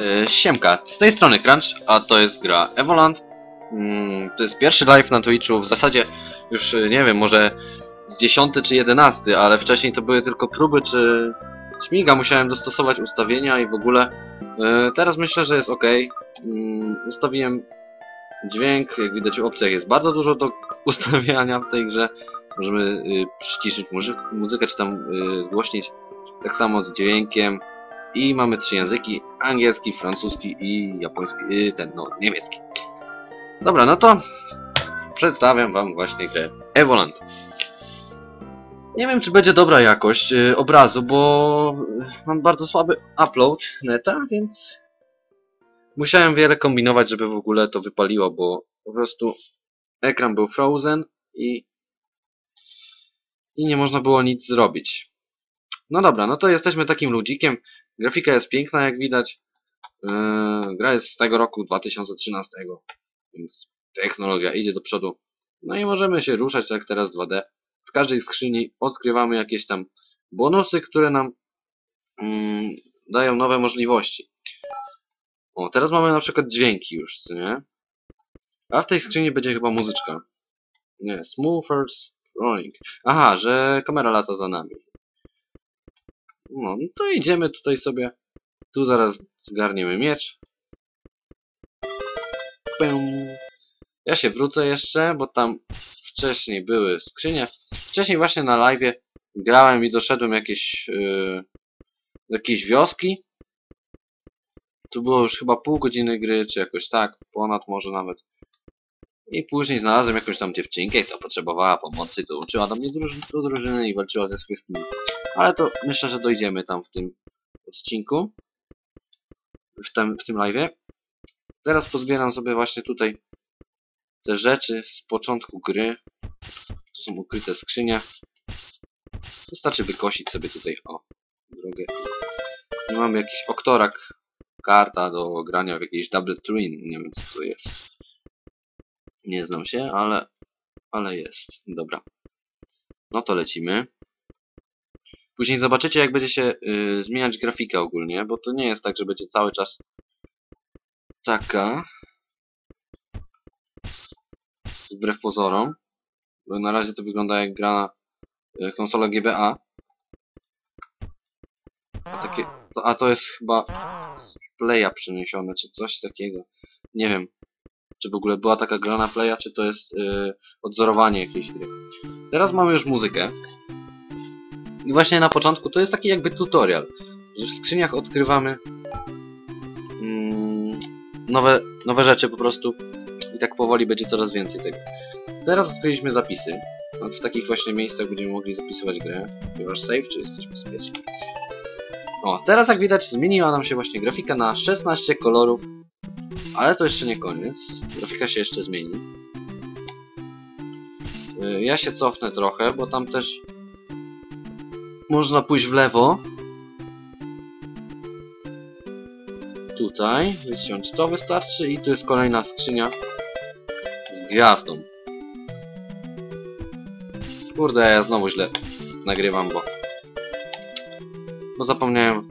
E, Siemka, z tej strony Crunch, a to jest gra Evoland. Mm, To jest pierwszy live na Twitchu, w zasadzie już e, nie wiem, może z 10 czy 11, ale wcześniej to były tylko próby czy śmiga, musiałem dostosować ustawienia i w ogóle. E, Teraz myślę, że jest ok. Ustawiłem dźwięk, jak widać w opcjach jest bardzo dużo do ustawiania w tej grze. Możemy y, przyciszyć muzy- muzykę, czy tam y, głośnić. Tak samo z dźwiękiem. I mamy trzy języki, angielski, francuski i japoński, y, ten, no, niemiecki. Dobra, no to przedstawiam wam właśnie grę Evoland. Nie wiem, czy będzie dobra jakość y, obrazu, bo mam bardzo słaby upload neta, więc musiałem wiele kombinować, żeby w ogóle to wypaliło, bo po prostu ekran był frozen i i nie można było nic zrobić. No dobra, no to jesteśmy takim ludzikiem. Grafika jest piękna, jak widać. Yy, gra jest z tego roku 2013, więc technologia idzie do przodu. No i możemy się ruszać jak teraz 2D. W każdej skrzyni odkrywamy jakieś tam bonusy, które nam mm, dają nowe możliwości. O, teraz mamy na przykład dźwięki już, co nie? A w tej skrzyni będzie chyba muzyczka. Nie, Smoothers Rolling. Aha, że kamera lata za nami. No, no to idziemy tutaj sobie. Tu zaraz zgarniemy miecz. Ja się wrócę jeszcze, bo tam wcześniej były skrzynie. Wcześniej właśnie na live grałem i doszedłem jakieś yy, jakiejś wioski. Tu było już chyba pół godziny gry, czy jakoś tak, ponad może nawet. I później znalazłem jakąś tam dziewczynkę, co potrzebowała pomocy, dołączyła do mnie do drużyny i walczyła ze wszystkimi. Ale to myślę, że dojdziemy tam w tym odcinku. W tym, w tym live'ie. Teraz pozbieram sobie właśnie tutaj te rzeczy z początku gry. Tu są ukryte skrzynie. Wystarczy wykosić sobie tutaj, o, drogę. I mamy jakiś oktorak, karta do grania w jakiejś double twin, nie wiem co to jest. Nie znam się, ale, ale jest. Dobra. No to lecimy. Później zobaczycie, jak będzie się y, zmieniać grafika ogólnie, bo to nie jest tak, że będzie cały czas taka. Wbrew pozorom. Bo na razie to wygląda jak gra na y, GBA. A, takie, to, a to jest chyba z Playa przeniesione, czy coś takiego. Nie wiem, czy w ogóle była taka gra na Playa, czy to jest yy, odzorowanie jakiejś gry. Teraz mamy już muzykę. I właśnie na początku to jest taki jakby tutorial, że w skrzyniach odkrywamy mm, nowe, nowe rzeczy po prostu i tak powoli będzie coraz więcej tego. Teraz odkryliśmy zapisy. No, w takich właśnie miejscach będziemy mogli zapisywać grę. Ponieważ save, czy jesteś bezpieczny. O, teraz jak widać zmieniła nam się właśnie grafika na 16 kolorów ale to jeszcze nie koniec. Grafika się jeszcze zmieni. Y, Ja się cofnę trochę, bo tam też można pójść w lewo. Tutaj wyciąć to wystarczy i tu jest kolejna skrzynia z gwiazdą. Kurde, ja znowu źle nagrywam, bo bo zapomniałem